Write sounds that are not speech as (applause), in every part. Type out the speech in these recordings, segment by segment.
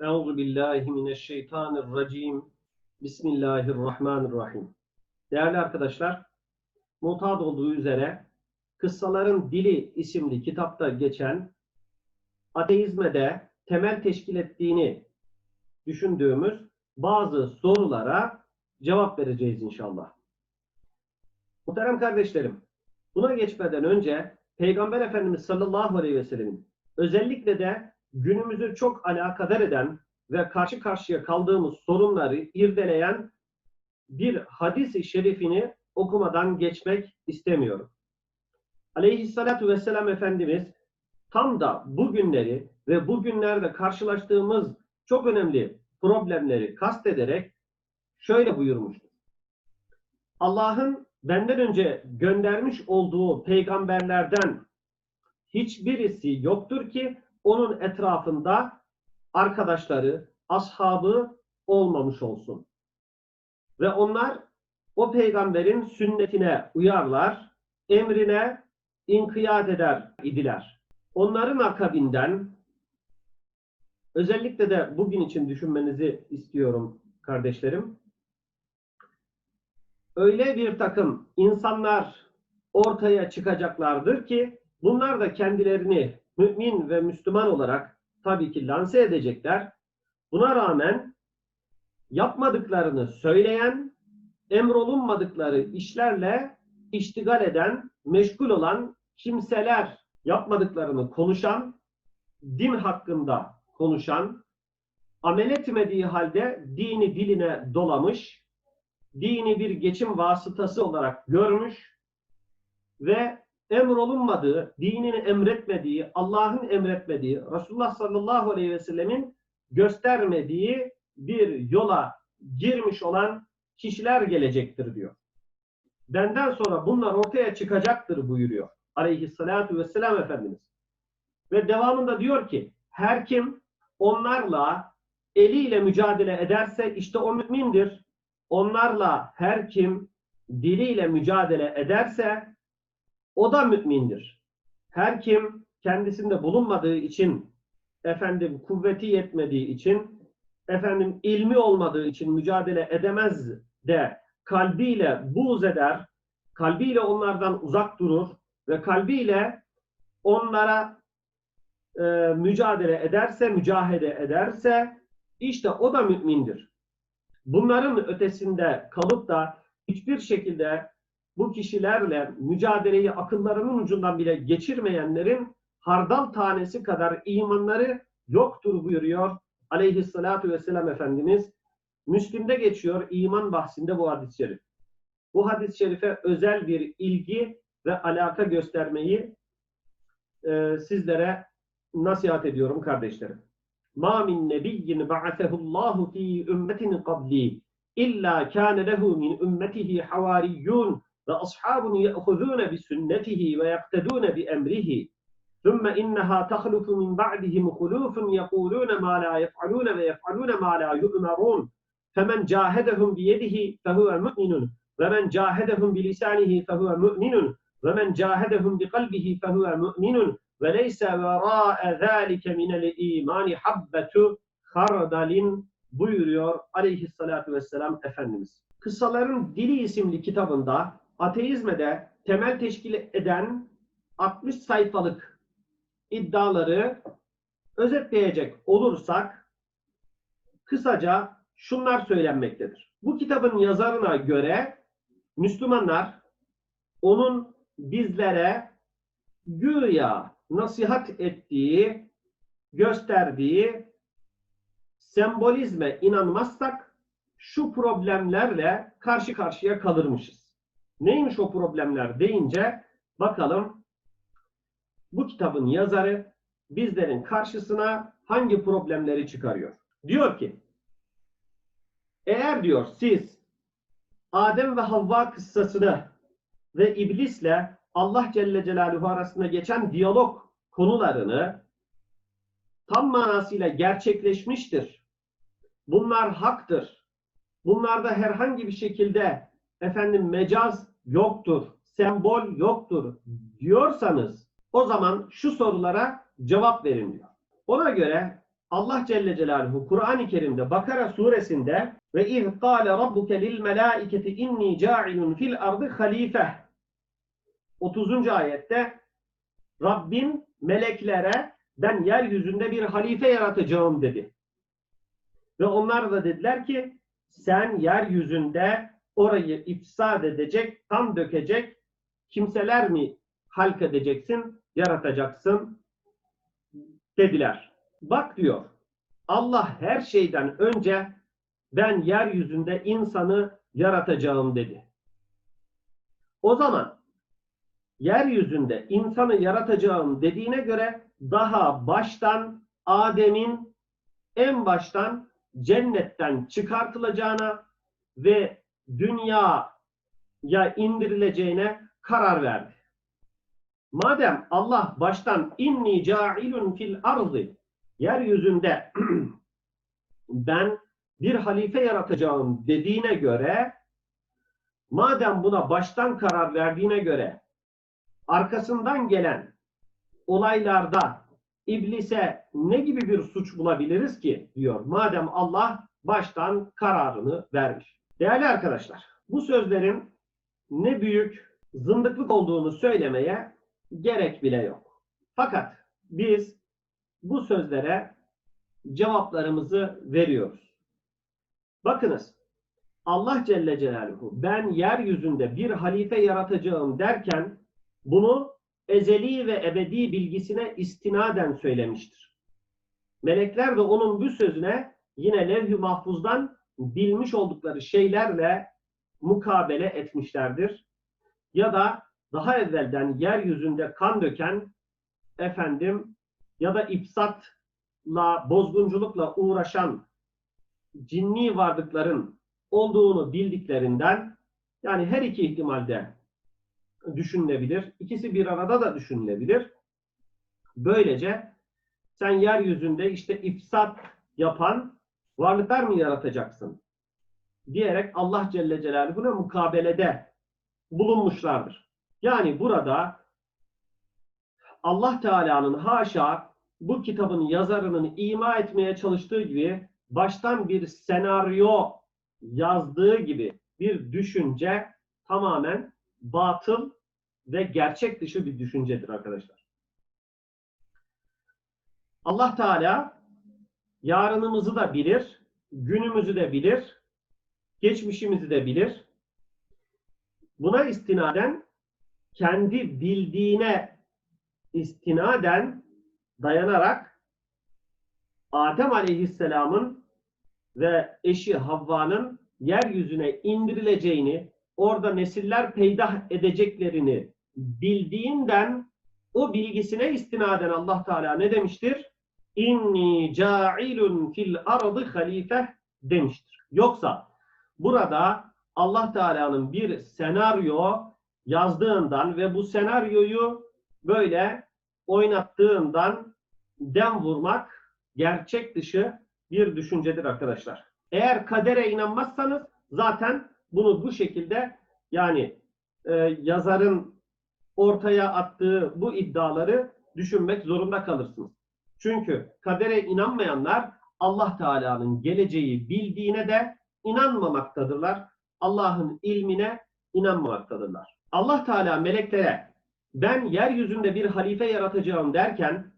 Euzu billahi mineşşeytanirracim. Bismillahirrahmanirrahim. Değerli arkadaşlar, mutat olduğu üzere Kıssaların Dili isimli kitapta geçen ateizme de temel teşkil ettiğini düşündüğümüz bazı sorulara cevap vereceğiz inşallah. Muhterem kardeşlerim, buna geçmeden önce Peygamber Efendimiz sallallahu aleyhi ve sellemin özellikle de günümüzü çok alakadar eden ve karşı karşıya kaldığımız sorunları irdeleyen bir hadis-i şerifini okumadan geçmek istemiyorum. Aleyhissalatu vesselam Efendimiz tam da bugünleri ve bugünlerde karşılaştığımız çok önemli problemleri kastederek şöyle buyurmuştur. Allah'ın benden önce göndermiş olduğu peygamberlerden hiçbirisi yoktur ki onun etrafında arkadaşları, ashabı olmamış olsun. Ve onlar o peygamberin sünnetine uyarlar, emrine inkiyat eder idiler. Onların akabinden özellikle de bugün için düşünmenizi istiyorum kardeşlerim. Öyle bir takım insanlar ortaya çıkacaklardır ki bunlar da kendilerini mümin ve Müslüman olarak tabii ki lanse edecekler. Buna rağmen yapmadıklarını söyleyen, emrolunmadıkları işlerle iştigal eden, meşgul olan kimseler yapmadıklarını konuşan, din hakkında konuşan, amel etmediği halde dini diline dolamış, dini bir geçim vasıtası olarak görmüş ve emrolunmadığı, dinini emretmediği, Allah'ın emretmediği, Resulullah sallallahu aleyhi ve sellemin göstermediği bir yola girmiş olan kişiler gelecektir diyor. Benden sonra bunlar ortaya çıkacaktır buyuruyor aleyhissalatu vesselam Efendimiz. Ve devamında diyor ki her kim onlarla eliyle mücadele ederse işte o mümindir. Onlarla her kim diliyle mücadele ederse o da mümindir. Her kim kendisinde bulunmadığı için efendim kuvveti yetmediği için efendim ilmi olmadığı için mücadele edemez de kalbiyle buğz eder, kalbiyle onlardan uzak durur ve kalbiyle onlara e, mücadele ederse, mücahede ederse işte o da mümindir. Bunların ötesinde kalıp da hiçbir şekilde bu kişilerle mücadeleyi akıllarının ucundan bile geçirmeyenlerin hardal tanesi kadar imanları yoktur buyuruyor aleyhissalatu vesselam Efendimiz. Müslim'de geçiyor iman bahsinde bu hadis-i şerif. Bu hadis-i şerife özel bir ilgi ve alaka göstermeyi e, sizlere nasihat ediyorum kardeşlerim. Ma min nebiyyin ba'atehullahu fi ümmetin qabli illa kâne lehu min ümmetihi havariyyun ve ashabun ye'huzûne bi sünnetihi ve yaktedûne bi emrihi. ثم إنها تخلف من بعدهم خلوف يقولون ما لا يفعلون ويفعلون ما لا يؤمرون فمن جاهدهم بيده فهو مؤمن ومن جاهدهم بلسانه فهو مؤمن ومن جاهدهم بقلبه فهو مؤمن وليس وراء ذلك من الإيمان حبة خردل buyuruyor aleyhissalatü vesselam Efendimiz. Kıssaların Dili isimli kitabında ateizmede temel teşkil eden 60 sayfalık iddiaları özetleyecek olursak kısaca şunlar söylenmektedir. Bu kitabın yazarına göre Müslümanlar onun bizlere güya nasihat ettiği, gösterdiği sembolizme inanmazsak şu problemlerle karşı karşıya kalırmışız. Neymiş o problemler deyince bakalım bu kitabın yazarı bizlerin karşısına hangi problemleri çıkarıyor? Diyor ki eğer diyor siz Adem ve Havva kıssasını ve iblisle Allah Celle Celaluhu arasında geçen diyalog konularını tam manasıyla gerçekleşmiştir. Bunlar haktır. Bunlarda herhangi bir şekilde efendim mecaz yoktur, sembol yoktur diyorsanız o zaman şu sorulara cevap verin diyor. Ona göre Allah Celle Celaluhu Kur'an-ı Kerim'de Bakara suresinde ve iz kâle rabbuke lil melâiketi inni câilun fil ardı halife 30. ayette Rabbim meleklere ben yeryüzünde bir halife yaratacağım dedi. Ve onlar da dediler ki sen yeryüzünde orayı ifsad edecek, kan dökecek kimseler mi halk edeceksin, yaratacaksın dediler. Bak diyor Allah her şeyden önce ben yeryüzünde insanı yaratacağım dedi. O zaman yeryüzünde insanı yaratacağım dediğine göre daha baştan Adem'in en baştan cennetten çıkartılacağına ve dünyaya indirileceğine karar verdi. Madem Allah baştan inni cailun fil ardı yeryüzünde (clears throat) ben bir halife yaratacağım dediğine göre madem buna baştan karar verdiğine göre arkasından gelen olaylarda iblise ne gibi bir suç bulabiliriz ki diyor. Madem Allah baştan kararını vermiş. Değerli arkadaşlar, bu sözlerin ne büyük zındıklık olduğunu söylemeye gerek bile yok. Fakat biz bu sözlere cevaplarımızı veriyoruz. Bakınız, Allah Celle Celaluhu ben yeryüzünde bir halife yaratacağım derken bunu ezeli ve ebedi bilgisine istinaden söylemiştir. Melekler de onun bu sözüne yine levh-i mahfuzdan bilmiş oldukları şeylerle mukabele etmişlerdir. Ya da daha evvelden yeryüzünde kan döken efendim ya da ifsatla, bozgunculukla uğraşan cinni varlıkların olduğunu bildiklerinden yani her iki ihtimalde düşünülebilir. İkisi bir arada da düşünülebilir. Böylece sen yeryüzünde işte ifsat yapan varlıklar mı yaratacaksın? Diyerek Allah Celle Celaluhu'na mukabelede bulunmuşlardır. Yani burada Allah Teala'nın haşa bu kitabın yazarının ima etmeye çalıştığı gibi baştan bir senaryo yazdığı gibi bir düşünce tamamen batıl ve gerçek dışı bir düşüncedir arkadaşlar. Allah Teala yarınımızı da bilir, günümüzü de bilir, geçmişimizi de bilir. Buna istinaden kendi bildiğine istinaden dayanarak Adem Aleyhisselam'ın ve eşi Havva'nın yeryüzüne indirileceğini, orada nesiller peydah edeceklerini bildiğinden o bilgisine istinaden Allah Teala ne demiştir? İnni cailun fil ardı halife demiştir. Yoksa burada Allah Teala'nın bir senaryo yazdığından ve bu senaryoyu böyle oynattığından dem vurmak gerçek dışı bir düşüncedir arkadaşlar. Eğer kadere inanmazsanız zaten bunu bu şekilde yani e, yazarın ortaya attığı bu iddiaları düşünmek zorunda kalırsınız. Çünkü kadere inanmayanlar Allah Teala'nın geleceği bildiğine de inanmamaktadırlar. Allah'ın ilmine inanmamaktadırlar. Allah Teala meleklere ben yeryüzünde bir halife yaratacağım derken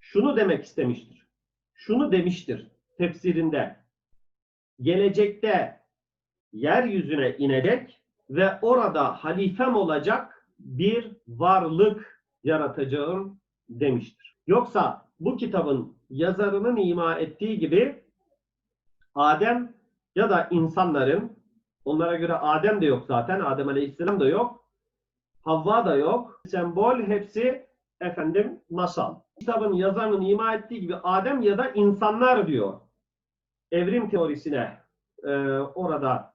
şunu demek istemiştir. Şunu demiştir tefsirinde. Gelecekte yeryüzüne inecek ve orada halifem olacak bir varlık yaratacağım demiştir. Yoksa bu kitabın yazarının ima ettiği gibi Adem ya da insanların onlara göre Adem de yok zaten. Adem Aleyhisselam da yok. Havva da yok. Sembol hepsi efendim masal. Kitabın yazarının ima ettiği gibi Adem ya da insanlar diyor. Evrim teorisine e, orada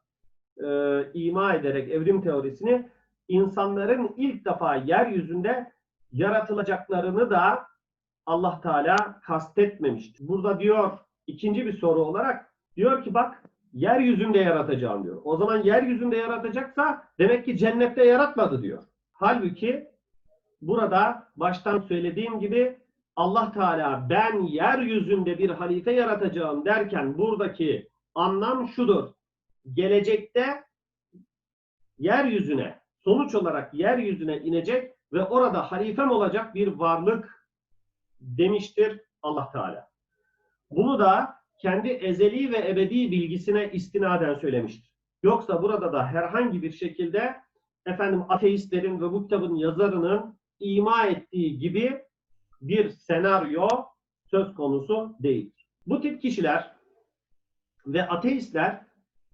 e, ima ederek evrim teorisini insanların ilk defa yeryüzünde yaratılacaklarını da Allah Teala kastetmemiştir. Burada diyor ikinci bir soru olarak diyor ki bak yeryüzünde yaratacağım diyor. O zaman yeryüzünde yaratacaksa demek ki cennette yaratmadı diyor. Halbuki burada baştan söylediğim gibi Allah Teala ben yeryüzünde bir halife yaratacağım derken buradaki anlam şudur. Gelecekte yeryüzüne sonuç olarak yeryüzüne inecek ve orada halifem olacak bir varlık demiştir Allah Teala. Bunu da kendi ezeli ve ebedi bilgisine istinaden söylemiştir. Yoksa burada da herhangi bir şekilde efendim ateistlerin ve bu kitabın yazarının ima ettiği gibi bir senaryo söz konusu değildir. Bu tip kişiler ve ateistler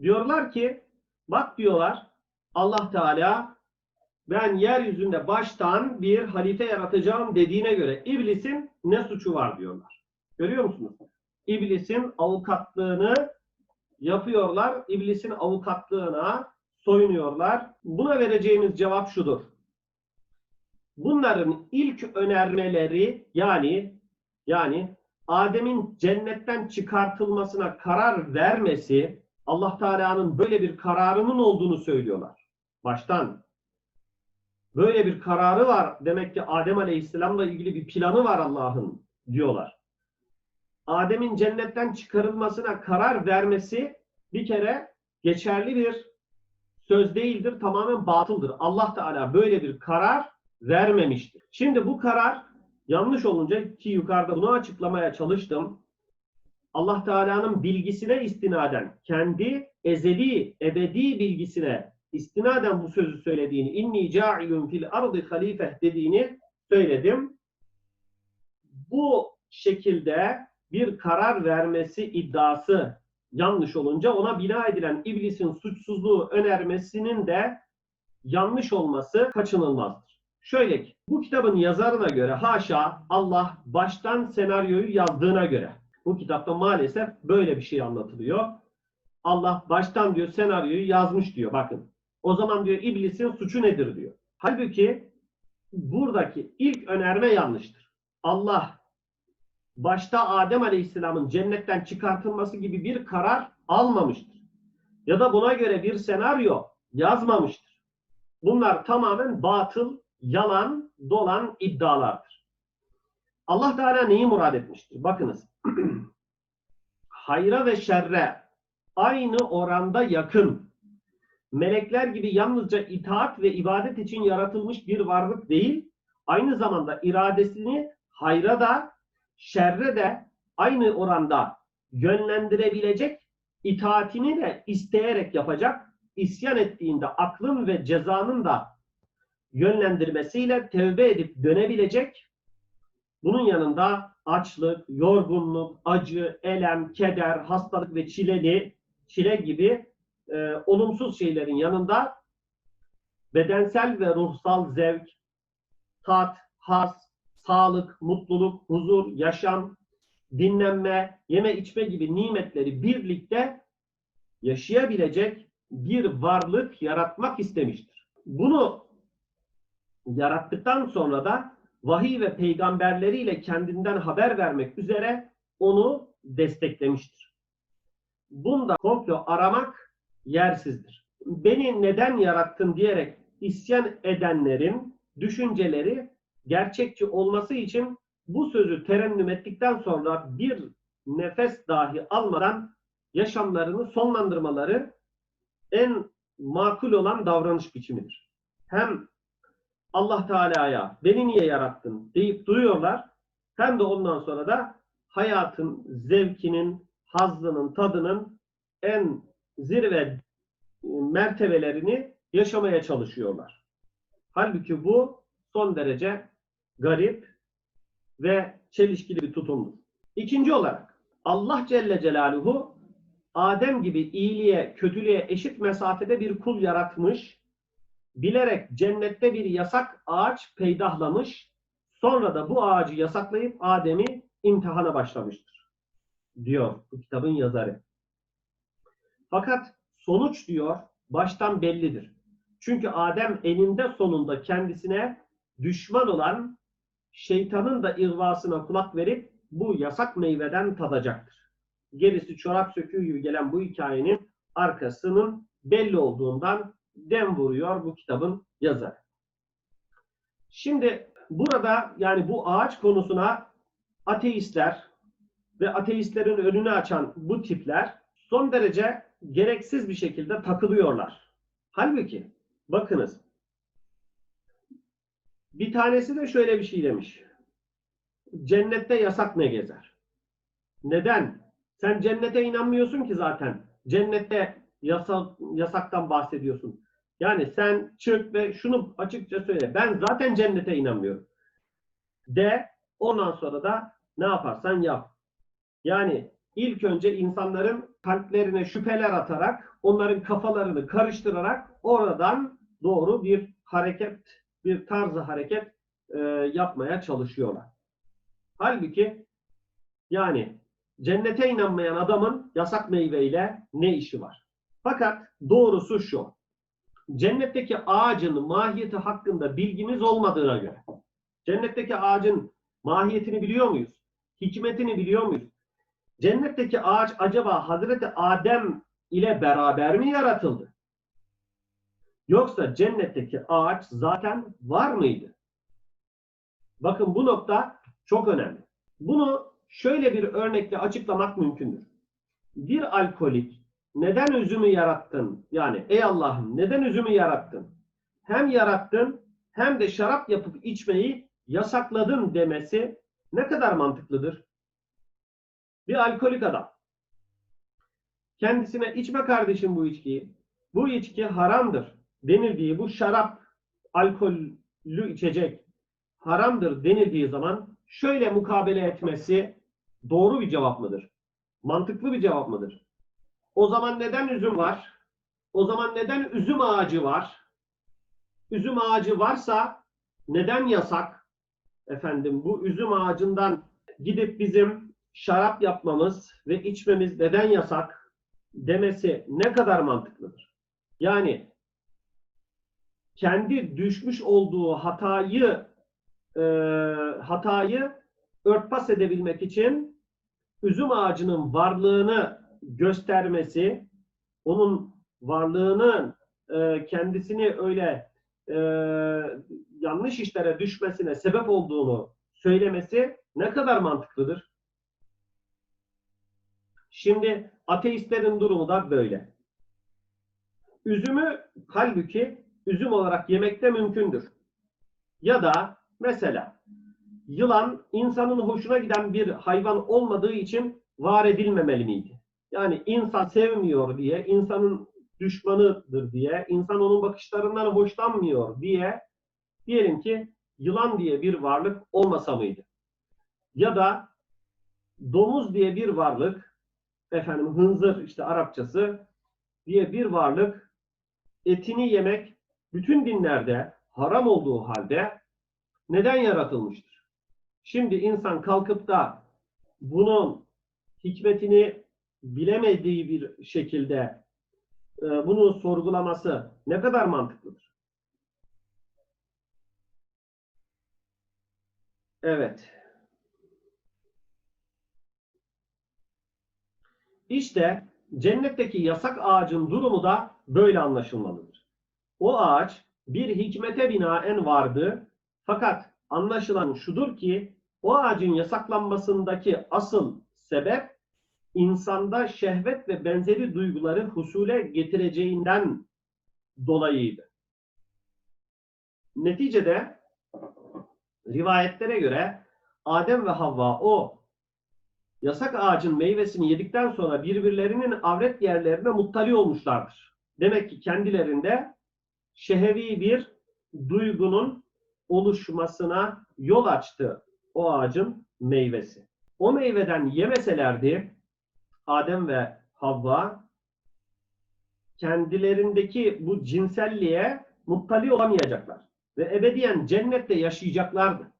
diyorlar ki bak diyorlar Allah Teala ben yeryüzünde baştan bir halife yaratacağım dediğine göre iblisin ne suçu var diyorlar. Görüyor musunuz? İblisin avukatlığını yapıyorlar. İblisin avukatlığına soyunuyorlar. Buna vereceğimiz cevap şudur. Bunların ilk önermeleri yani yani Adem'in cennetten çıkartılmasına karar vermesi Allah Teala'nın böyle bir kararının olduğunu söylüyorlar. Baştan böyle bir kararı var. Demek ki Adem Aleyhisselam'la ilgili bir planı var Allah'ın diyorlar. Adem'in cennetten çıkarılmasına karar vermesi bir kere geçerli bir söz değildir. Tamamen batıldır. Allah Teala böyle bir karar vermemiştir. Şimdi bu karar yanlış olunca ki yukarıda bunu açıklamaya çalıştım. Allah Teala'nın bilgisine istinaden, kendi ezeli, ebedi bilgisine istinaden bu sözü söylediğini, inni ca'ilun fil ardı halife dediğini söyledim. Bu şekilde bir karar vermesi iddiası yanlış olunca ona bina edilen iblisin suçsuzluğu önermesinin de yanlış olması kaçınılmazdır. Şöyle ki bu kitabın yazarına göre haşa Allah baştan senaryoyu yazdığına göre bu kitapta maalesef böyle bir şey anlatılıyor. Allah baştan diyor senaryoyu yazmış diyor bakın. O zaman diyor iblisin suçu nedir diyor. Halbuki buradaki ilk önerme yanlıştır. Allah başta Adem Aleyhisselam'ın cennetten çıkartılması gibi bir karar almamıştır. Ya da buna göre bir senaryo yazmamıştır. Bunlar tamamen batıl, yalan, dolan iddialardır. Allah Teala neyi murad etmiştir? Bakınız. (clears throat) Hayra ve şerre aynı oranda yakın. Melekler gibi yalnızca itaat ve ibadet için yaratılmış bir varlık değil, aynı zamanda iradesini hayra da şerre de aynı oranda yönlendirebilecek, itaatini de isteyerek yapacak, isyan ettiğinde aklın ve cezanın da yönlendirmesiyle tevbe edip dönebilecek, bunun yanında açlık, yorgunluk, acı, elem, keder, hastalık ve çileli, çile gibi e, olumsuz şeylerin yanında bedensel ve ruhsal zevk, tat, has, sağlık, mutluluk, huzur, yaşam, dinlenme, yeme içme gibi nimetleri birlikte yaşayabilecek bir varlık yaratmak istemiştir. Bunu yarattıktan sonra da vahiy ve peygamberleriyle kendinden haber vermek üzere onu desteklemiştir. Bunda komplo aramak yersizdir. Beni neden yarattın diyerek isyan edenlerin düşünceleri gerçekçi olması için bu sözü terennüm ettikten sonra bir nefes dahi almadan yaşamlarını sonlandırmaları en makul olan davranış biçimidir. Hem Allah Teala'ya beni niye yarattın deyip duruyorlar hem de ondan sonra da hayatın zevkinin, hazzının, tadının en zirve mertebelerini yaşamaya çalışıyorlar. Halbuki bu son derece garip ve çelişkili bir tutumdur. İkinci olarak Allah Celle Celaluhu Adem gibi iyiliğe, kötülüğe eşit mesafede bir kul yaratmış, bilerek cennette bir yasak ağaç peydahlamış, sonra da bu ağacı yasaklayıp Adem'i imtihana başlamıştır. Diyor bu kitabın yazarı. Fakat sonuç diyor baştan bellidir. Çünkü Adem eninde sonunda kendisine düşman olan şeytanın da ihvasına kulak verip bu yasak meyveden tadacaktır. Gerisi çorap söküğü gibi gelen bu hikayenin arkasının belli olduğundan dem vuruyor bu kitabın yazarı. Şimdi burada yani bu ağaç konusuna ateistler ve ateistlerin önünü açan bu tipler son derece gereksiz bir şekilde takılıyorlar. Halbuki bakınız bir tanesi de şöyle bir şey demiş. Cennette yasak ne gezer? Neden? Sen cennete inanmıyorsun ki zaten. Cennette yasa, yasaktan bahsediyorsun. Yani sen çık ve şunu açıkça söyle. Ben zaten cennete inanmıyorum. De ondan sonra da ne yaparsan yap. Yani ilk önce insanların kalplerine şüpheler atarak, onların kafalarını karıştırarak oradan doğru bir hareket, bir tarzı hareket e, yapmaya çalışıyorlar. Halbuki yani cennete inanmayan adamın yasak meyveyle ne işi var? Fakat doğrusu şu. Cennetteki ağacın mahiyeti hakkında bilgimiz olmadığına göre cennetteki ağacın mahiyetini biliyor muyuz? Hikmetini biliyor muyuz? Cennetteki ağaç acaba Hazreti Adem ile beraber mi yaratıldı? Yoksa cennetteki ağaç zaten var mıydı? Bakın bu nokta çok önemli. Bunu şöyle bir örnekle açıklamak mümkündür. Bir alkolik neden üzümü yarattın? Yani ey Allah'ım neden üzümü yarattın? Hem yarattın hem de şarap yapıp içmeyi yasakladın demesi ne kadar mantıklıdır? Bir alkolik adam. Kendisine içme kardeşim bu içkiyi. Bu içki haramdır denildiği bu şarap, alkollü içecek haramdır denildiği zaman şöyle mukabele etmesi doğru bir cevap mıdır? Mantıklı bir cevap mıdır? O zaman neden üzüm var? O zaman neden üzüm ağacı var? Üzüm ağacı varsa neden yasak? Efendim bu üzüm ağacından gidip bizim şarap yapmamız ve içmemiz neden yasak demesi ne kadar mantıklıdır? Yani kendi düşmüş olduğu hatayı e, hatayı örtbas edebilmek için üzüm ağacının varlığını göstermesi, onun varlığının e, kendisini öyle e, yanlış işlere düşmesine sebep olduğunu söylemesi ne kadar mantıklıdır? Şimdi ateistlerin durumu da böyle. Üzümü halbuki üzüm olarak yemekte mümkündür. Ya da mesela yılan insanın hoşuna giden bir hayvan olmadığı için var edilmemeli miydi? Yani insan sevmiyor diye, insanın düşmanıdır diye, insan onun bakışlarından hoşlanmıyor diye diyelim ki yılan diye bir varlık olmasa mıydı? Ya da domuz diye bir varlık, efendim hınzır işte Arapçası diye bir varlık etini yemek bütün dinlerde haram olduğu halde neden yaratılmıştır? Şimdi insan kalkıp da bunun hikmetini bilemediği bir şekilde e, bunu sorgulaması ne kadar mantıklıdır? Evet. İşte cennetteki yasak ağacın durumu da böyle anlaşılmalıdır. O ağaç bir hikmete binaen vardı fakat anlaşılan şudur ki o ağacın yasaklanmasındaki asıl sebep insanda şehvet ve benzeri duyguları husule getireceğinden dolayıydı. Neticede rivayetlere göre Adem ve Havva o yasak ağacın meyvesini yedikten sonra birbirlerinin avret yerlerine muttali olmuşlardır. Demek ki kendilerinde şehevi bir duygunun oluşmasına yol açtı o ağacın meyvesi. O meyveden yemeselerdi Adem ve Havva kendilerindeki bu cinselliğe muttali olamayacaklar. Ve ebediyen cennette yaşayacaklardı.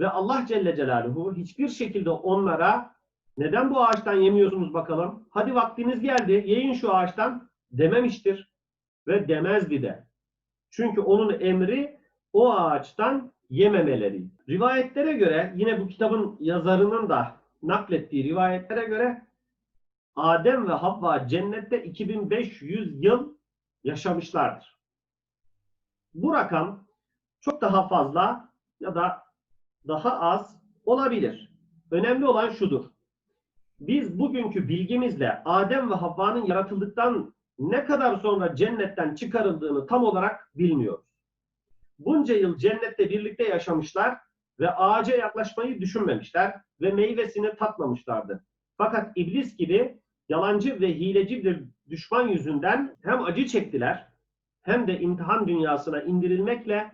Ve Allah Celle Celaluhu hiçbir şekilde onlara neden bu ağaçtan yemiyorsunuz bakalım? Hadi vaktiniz geldi, yiyin şu ağaçtan dememiştir. Ve demezdi de. Çünkü onun emri o ağaçtan yememeleri. Rivayetlere göre yine bu kitabın yazarının da naklettiği rivayetlere göre Adem ve Havva cennette 2500 yıl yaşamışlardır. Bu rakam çok daha fazla ya da daha az Olabilir. Önemli olan şudur. Biz bugünkü bilgimizle Adem ve Havva'nın yaratıldıktan ne kadar sonra cennetten çıkarıldığını tam olarak bilmiyoruz. Bunca yıl cennette birlikte yaşamışlar ve ağaca yaklaşmayı düşünmemişler ve meyvesini tatmamışlardı. Fakat iblis gibi yalancı ve hileci bir düşman yüzünden hem acı çektiler hem de imtihan dünyasına indirilmekle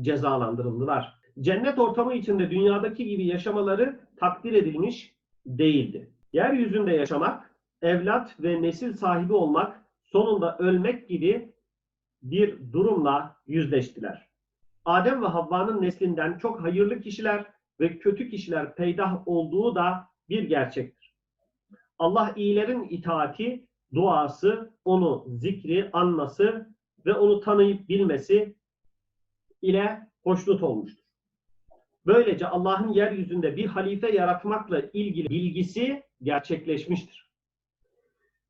cezalandırıldılar. Cennet ortamı içinde dünyadaki gibi yaşamaları takdir edilmiş değildi. Yeryüzünde yaşamak, evlat ve nesil sahibi olmak, sonunda ölmek gibi bir durumla yüzleştiler. Adem ve Havva'nın neslinden çok hayırlı kişiler ve kötü kişiler peydah olduğu da bir gerçektir. Allah iyilerin itaati, duası, onu zikri, anması ve onu tanıyıp bilmesi ile hoşnut olmuştur. Böylece Allah'ın yeryüzünde bir halife yaratmakla ilgili bilgisi gerçekleşmiştir.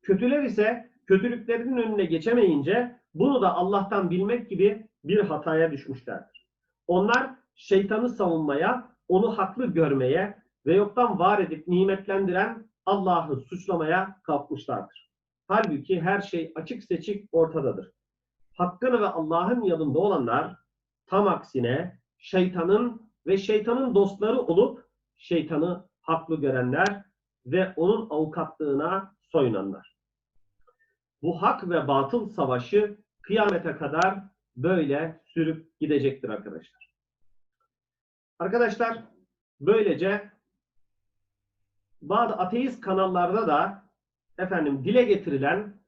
Kötüler ise kötülüklerinin önüne geçemeyince bunu da Allah'tan bilmek gibi bir hataya düşmüşlerdir. Onlar şeytanı savunmaya, onu haklı görmeye ve yoktan var edip nimetlendiren Allah'ı suçlamaya kalkmışlardır. Halbuki her şey açık seçik ortadadır. Hakkını ve Allah'ın yanında olanlar tam aksine şeytanın ve şeytanın dostları olup şeytanı haklı görenler ve onun avukatlığına soyunanlar. Bu hak ve batıl savaşı kıyamete kadar böyle sürüp gidecektir arkadaşlar. Arkadaşlar böylece bazı ateist kanallarda da efendim dile getirilen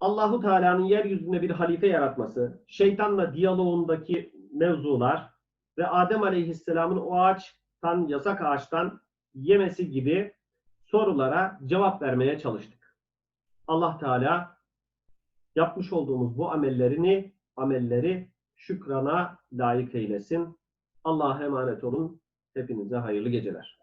Allahu Teala'nın yeryüzünde bir halife yaratması, şeytanla diyaloğundaki mevzular ve Adem Aleyhisselam'ın o ağaçtan, yasak ağaçtan yemesi gibi sorulara cevap vermeye çalıştık. Allah Teala yapmış olduğumuz bu amellerini, amelleri şükrana layık eylesin. Allah'a emanet olun. Hepinize hayırlı geceler.